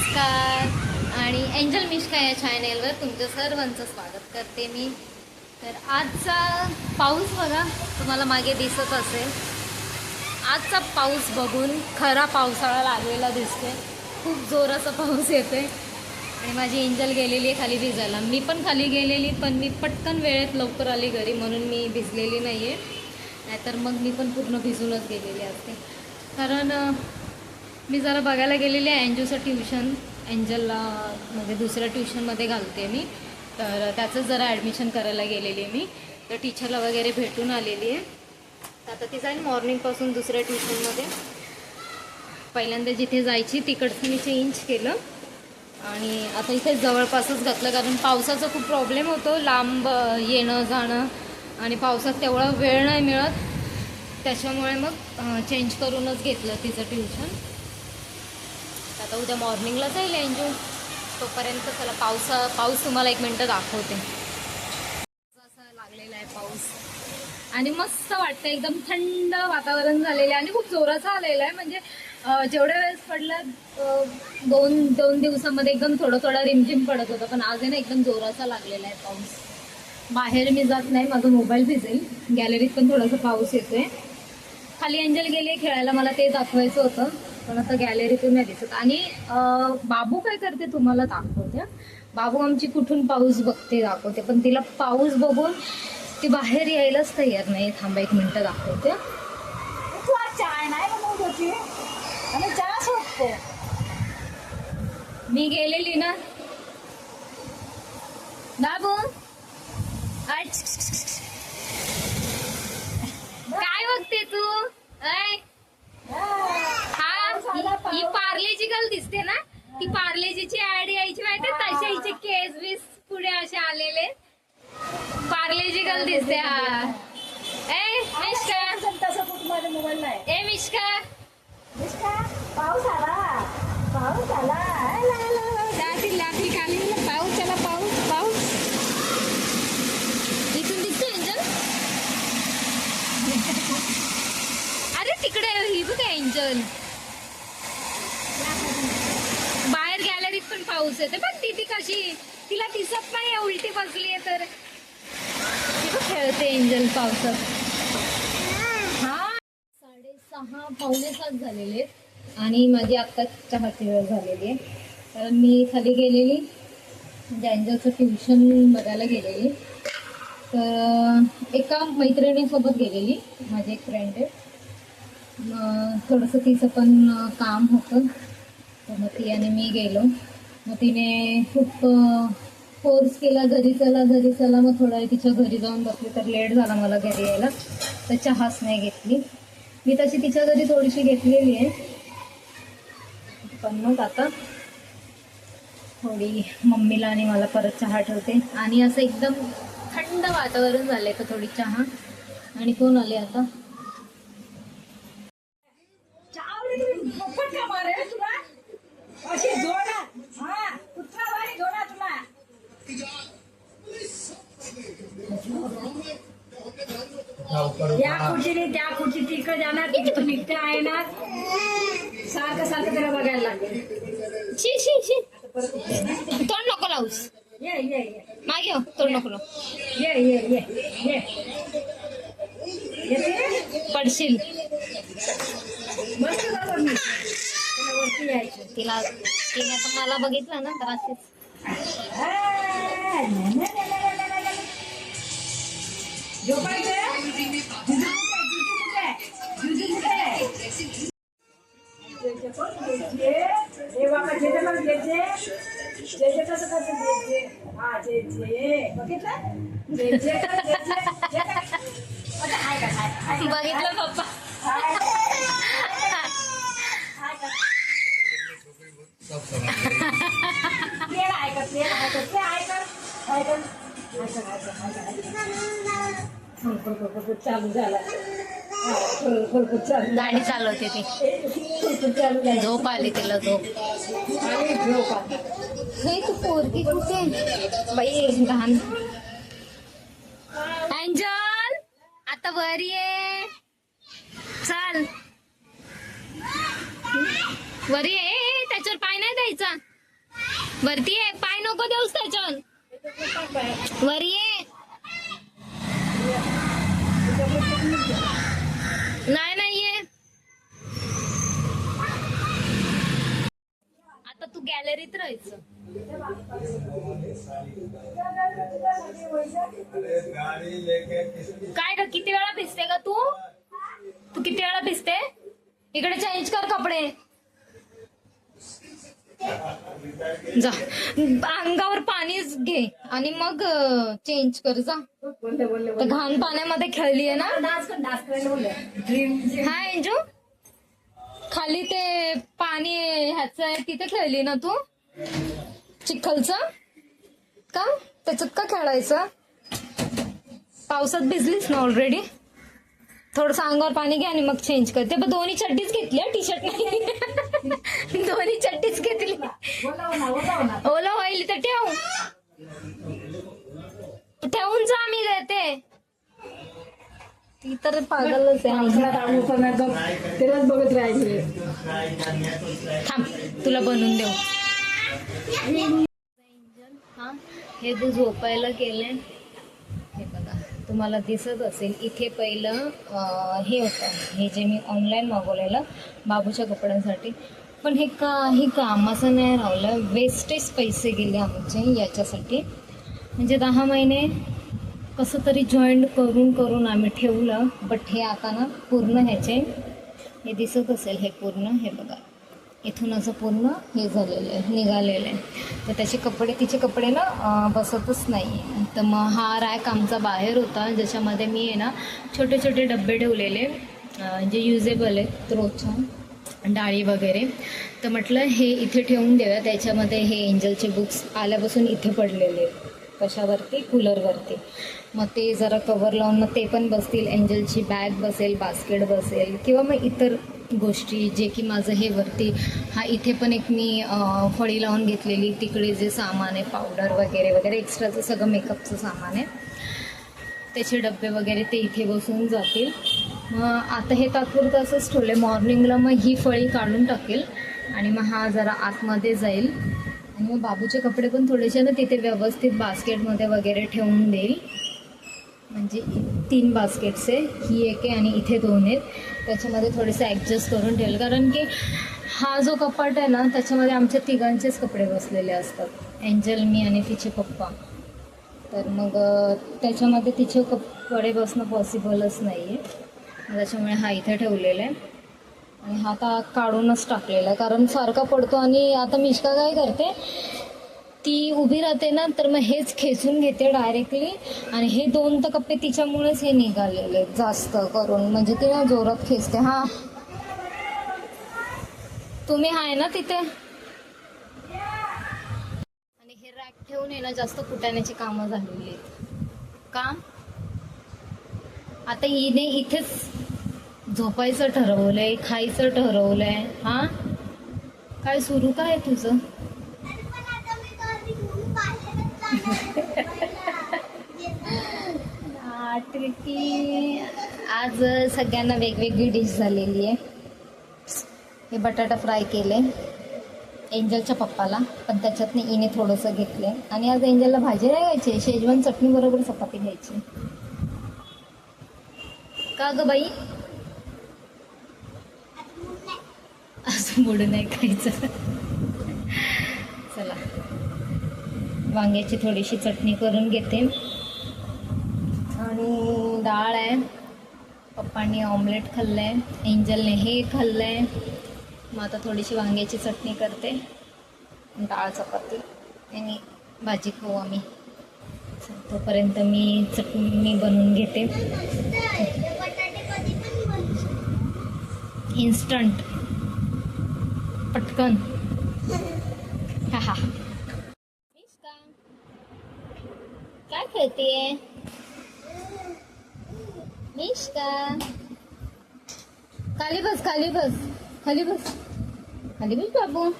नमस्कार. आणि एंजल मिश्का या चॅनेलवर तुमचं सर्वांचं स्वागत करते मी. तर आजचा पाऊस बघा तुम्हाला मागे दिसत असेल. आजचा पाऊस बघून खरा पावसाळा लागलेला दिसते खूप जोराचा पाऊस येते आणि माझी एंजल गेलेली आहे खाली भिजायला. मी पण खाली गेलेली पण मी पटकन वेळेत लवकर आली घरी म्हणून मी भिजलेली नाही आहे नाहीतर मग मी पण पूर्ण भिजूनच गेलेली असते. कारण मी जरा बघायला गेलेली आहे अँजूचं ट्युशन एंजलला म्हणजे दुसऱ्या ट्युशनमध्ये घालते मी. तर त्याचंच जरा ॲडमिशन करायला गेलेली आहे मी. तर टीचरला वगैरे भेटून आलेली आहे. तर आता ती जाईल मॉर्निंगपासून दुसऱ्या ट्युशनमध्ये पहिल्यांदा जिथे जायची तिकडचं मी चेंज केलं. आणि आता इथे जवळपासच घातलं कारण पावसाचा खूप प्रॉब्लेम होतो. लांब येणं जाणं आणि पावसात तेवढा वेळ नाही मिळत. त्याच्यामुळे मग चेंज करूनच घेतलं तिचं ट्युशन आता उद्या मॉर्निंगला जाईल एन्जॉय तोपर्यंत चला पावसा पाऊस तुम्हाला एक मिनटं दाखवते. असा लागलेला आहे पाऊस. आणि मस्त वाटतं एकदम थंड वातावरण झालेलं आहे आणि खूप जोराचा आलेला आहे. म्हणजे जेवढ्या वेळेस पडला दोन दोन दिवसामध्ये एकदम थोडं थोडं रिमझिम पडत होतं. पण आज आहे ना एकदम जोराचा लागलेला आहे पाऊस. बाहेर मी जात नाही माझा मोबाईल भिजेल. गॅलरीत पण थोडासा पाऊस येतोय. खाली एंजल गेले खेळायला मला ते दाखवायचं होतं. पण आता गॅलरीतून नाही दिसत. आणि बाबू काय करते तुम्हाला दाखवते? बाबू आमची कुठून पाऊस बघते दाखवते. पण तिला पाऊस बघून ती बाहेर यायलाच तयार नाही. थांबा एक मिनटं दाखवते. तू आज चाय नाही बनवत होती आणि चहा शोधतो मी गेलेली ना. बाबू. काय बघते तू? ऐ, ही- पार्लेजी गर्ल दिसते ना? ती पार्लेजीची ऍड यायची माहिती तसे हिचे केस बीस पुढे असे आलेले. पार्लेजी गर्ल दिसते हा. ए मिश्का तसं कुठं माझ्या मोबाईल नाही. ए मिश्का निष्ठा, पाऊस आला पाऊस आला आला, आला, आला. त्यातील लाकडी खाली पाऊस चला पाऊस पाऊस इथून दिसतो एंजल अरे तिकडे ही बघ एंजल बाहेर गॅलरीत पण पाऊस येते पण ती ती कशी तिला दिसत नाही उलटी बसली आहे तर ती बघ खेळते एंजल पावसात. हा. साडेसहा पावणे सात झालेले आहेत. आणि माझी आत्ता चहाची वेळ झालेली आहे. कारण मी खाली गेलेली. म्हणजे अँजलचं ट्युशन बघायला गेलेली. तर एका मैत्रिणीसोबत गेलेली. माझी एक फ्रेंड आहे. मग थोडंसं तिचं पण काम होतं. तर मग ती आणि मी गेलो. मग तिने खूप फोर्स केला घरी चला घरी चला. मग थोडा वेळ तिच्या घरी जाऊन बसली तर लेट झाला मला घरी यायला. तर चहाच नाही घेतली. मी तशी तिच्या घरी थोडीशी घेतलेली आहे. पण मग आता थोडी मम्मीला आणि मला परत चहा ठेवते. आणि असं एकदम थंड वातावरण झालंय तर थोडी चहा. आणि कोण आले आता चहावरी तुम्ही मोफत का मारे तुला अशी जोडा हा कुठला वारी जोडा तुला या खुर्चीने त्या खुर्ची तिकडे जाणार तिकडे निघते आहे ना सारखं सारखं त्याला बघायला लागेल. शी शी शी. तोंड नको लावूस. ये ये ये. मागे हो, तोंड नको लावू. ये ये ये ये? पडशील. मस्त वरती यायचं. तिला तिने मला बघितलं ना तर असेच चालू झाला. गाडी चालवते ती. झोप आली तिला झोप. झोप तू पोरगी कुठे बाई लहान. एंजल आता वर ये. चल. वर ये त्याच्यावर पाय नाही द्यायचा. वरती ये पाय नको देऊस त्याच्यावर. वर ये. नाही नाहीये. आता तू गॅलरीत राहायचं. काय ग किती वेळा भिजते का तू? तू किती वेळा भिजते? इकडे चेंज कर कपडे. जा. अंगावर पाणीच घे आणि मग चेंज कर जा. तर घाण पाण्यामध्ये खेळली आहे ना? हा एंजू खाली ते पाणी ह्याच आहे तिथे खेळली ना तू? चिखलचं? का? त्याच्यात का खेळायचं? पावसात भिजलीस ना ऑलरेडी थोडस अंगावर पाणी घ्या आणि मग चेंज कर. ते पण दोन्ही चड्डीच घेतली टी शर्ट नाही. दोन्ही चड्डीच घेतली. ओला होईल तर ठेव. ठेवून जा मी देते ती. तर पागलच आहे. बघत राहायचे थांब तुला बनवून देऊ. हा हे तू झोपायला केले बघा तुम्हाला दिसत असेल इथे पहिलं हे होतं. हे जे मी ऑनलाईन मागवलेलं बाबूच्या कपड्यांसाठी. पण हे काही कामाचं नाही राहिलं. वेस्टेज पैसे गेले आमचे याच्यासाठी. म्हणजे दहा महिने कसं तरी जॉईंट करून करून आम्ही ठेवलं. बट हे आता ना पूर्ण ह्याचे हे दिसत असेल हे पूर्ण हे बघा. इथून असं पूर्ण हे झालेलं आहे निघालेलं आहे. तर त्याचे कपडे तिचे कपडे ना बसतच नाही आहे तर मग हा रॅक आमचा बाहेर होता ज्याच्यामध्ये मी आहे ना छोटे छोटे डबे ठेवलेले जे युजेबल आहेत रोजच्या डाळी वगैरे. तर म्हटलं हे इथे ठेवून देऊया त्याच्यामध्ये हे एंजलचे बुक्स आल्यापासून इथे पडलेले आहेत. कशावरती? कूलरवरती मग ते जरा कवर लावून मग ते पण बसतील एंजलची बॅग बसेल बास्केट बसेल किंवा मग इतर गोष्टी जे की माझं हे वरती हा इथे पण एक मी फळी लावून घेतलेली. तिकडे जे सामान आहे पावडर वगैरे वगैरे. एक्स्ट्राचं सगळं मेकअपचं सामान आहे. त्याचे डबे वगैरे ते इथे बसून जातील. मग आता हे तात्पुरतं असंच ठेवले मॉर्निंगला मग ही फळी काढून टाकेल आणि मग हा जरा आतमध्ये जाईल. आणि मग बाबूचे कपडे पण थोडेसे ना तिथे व्यवस्थित बास्केटमध्ये वगैरे ठेवून देईल. म्हणजे तीन बास्केट्स आहे ही एक आहे आणि इथे दोन आहेत. त्याच्यामध्ये थोडेसे ॲडजस्ट करून ठेवेल. कारण की हा जो कपाट आहे ना त्याच्यामध्ये आमच्या तिघांचेच कपडे बसलेले असतात. एंजल मी आणि तिचे पप्पा. तर मग त्याच्यामध्ये तिचे कपडे बसणं पॉसिबलच नाही आहे त्याच्यामुळे हा इथे ठेवलेला आहे. आणि हा आता काढूनच टाकलेला आहे. कारण सारखा पडतो आणि आता मिश्का काय करते ती उभी राहते ना तर मग हेच खेचून घेते डायरेक्टली आणि हे दोन तर कप्पे तिच्यामुळेच हे निघालेले आहेत जास्त करून. म्हणजे ती ना जोरात खेचते. हा. तुम्ही आहे ना तिथे? आणि हे रॅक ठेवून येणं ना जास्त कुटाण्याची कामं झालेली आहेत. का? आता हिने इथेच झोपायचं ठरवलंय खायचं ठरवलंय. हा? काय सुरू काय तुझं? आठवी आज सगळ्यांना वेगवेगळी डिश झालेली आहे. हे बटाटा फ्राय केले. एंजलच्या पप्पाला पण त्याच्यातनं इने थोडंसं घेतले. आणि आज एंजलला भाजी नाही घ्यायची शेजवान चटणी बरोबर चपाती घ्यायची. का ग बाई? असं मूड नाही खायचं. चला. वांग्याची थोडीशी चटणी करून घेते. आणि डाळ आहे. पप्पांनी ऑमलेट खाल्लं आहे एंजलने हे खाल्लं आहे मग आता थोडीशी वांग्याची चटणी करते. डाळ चपाती आणि भाजी खाऊ आम्ही. तोपर्यंत मी चटणी बनवून घेते. इन्स्टंट पटकन. हा हा. मिष्का। खाली बस खाली बस खाली बस. खाली बस बाबू.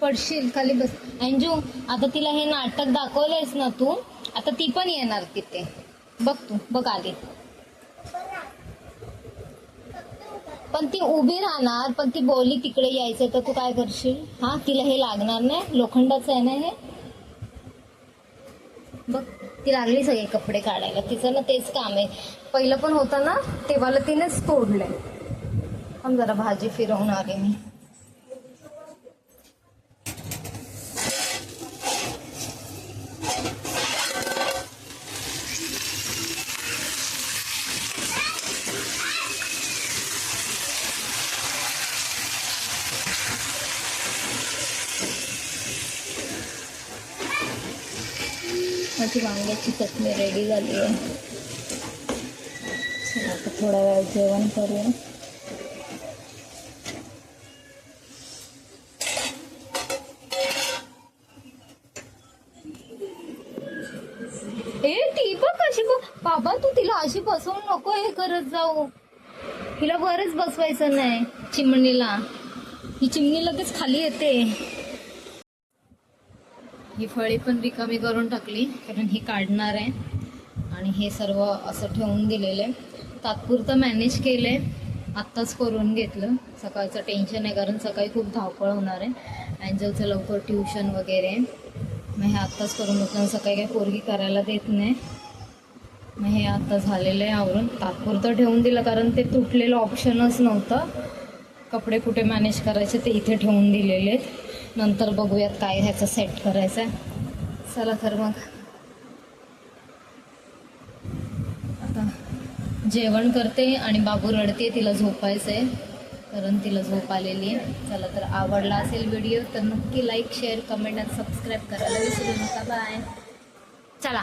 पडशील खाली बस. अंजू आता तिला हे नाटक दाखवलंयस ना तू? आता ती पण येणार तिथे. बघ तू बघ आली पण ती उभी राहणार पण ती बोली तिकडे यायचं तर तू काय करशील? हा तिला हे लागणार नाही? लोखंडाचं आहे ना हे? बघ. ती लागली सगळे कपडे काढायला. तिचं ना तेच काम आहे. पहिलं पण होतं ना तेव्हाला तिनेच तोडलंय. पण जरा भाजी फिरवणार आहे मी. माझी वांग्याची चटणी रेडी झाली आहे. चला आता थोडा वेळ जेवण करूया. ए ती बघ कशी बाबा तू तिला अशी बसवून नको हे करत जाऊ. हिला वरच बसवायचं नाही चिमणीला. ही चिमणी लगेच खाली येते. ही फळी पण रिकामी करून टाकली कारण ही काढणार आहे. आणि हे सर्व असं ठेवून दिलेलं आहे. तात्पुरतं मॅनेज केलं आहे आत्ताच करून घेतलं. सकाळचं टेन्शन आहे कारण सकाळी खूप धावपळ होणार आहे. अँजलचं लवकर ट्युशन वगैरे मग हे आत्ताच करून घेतलं. आणि सकाळी काही पोरगी करायला देत नाही. मग हे आत्ता झालेलं आहे आवरून. तात्पुरतं ठेवून दिलं कारण ते तुटलेलं ऑप्शनच नव्हतं. कपडे कुठे मॅनेज करायचे ते इथे ठेवून दिलेले आहेत. नंतर बघूयात काय ह्याचं सेट करायचं आहे चला तर मग. आता जेवण करते आणि बाबू रडते तिला झोपायचं आहे कारण तिला झोप आलेली आहे. चला तर आवडला असेल व्हिडिओ तर नक्की लाईक शेअर कमेंट आणि सबस्क्राईब करायला विसरू नका. बाय चला.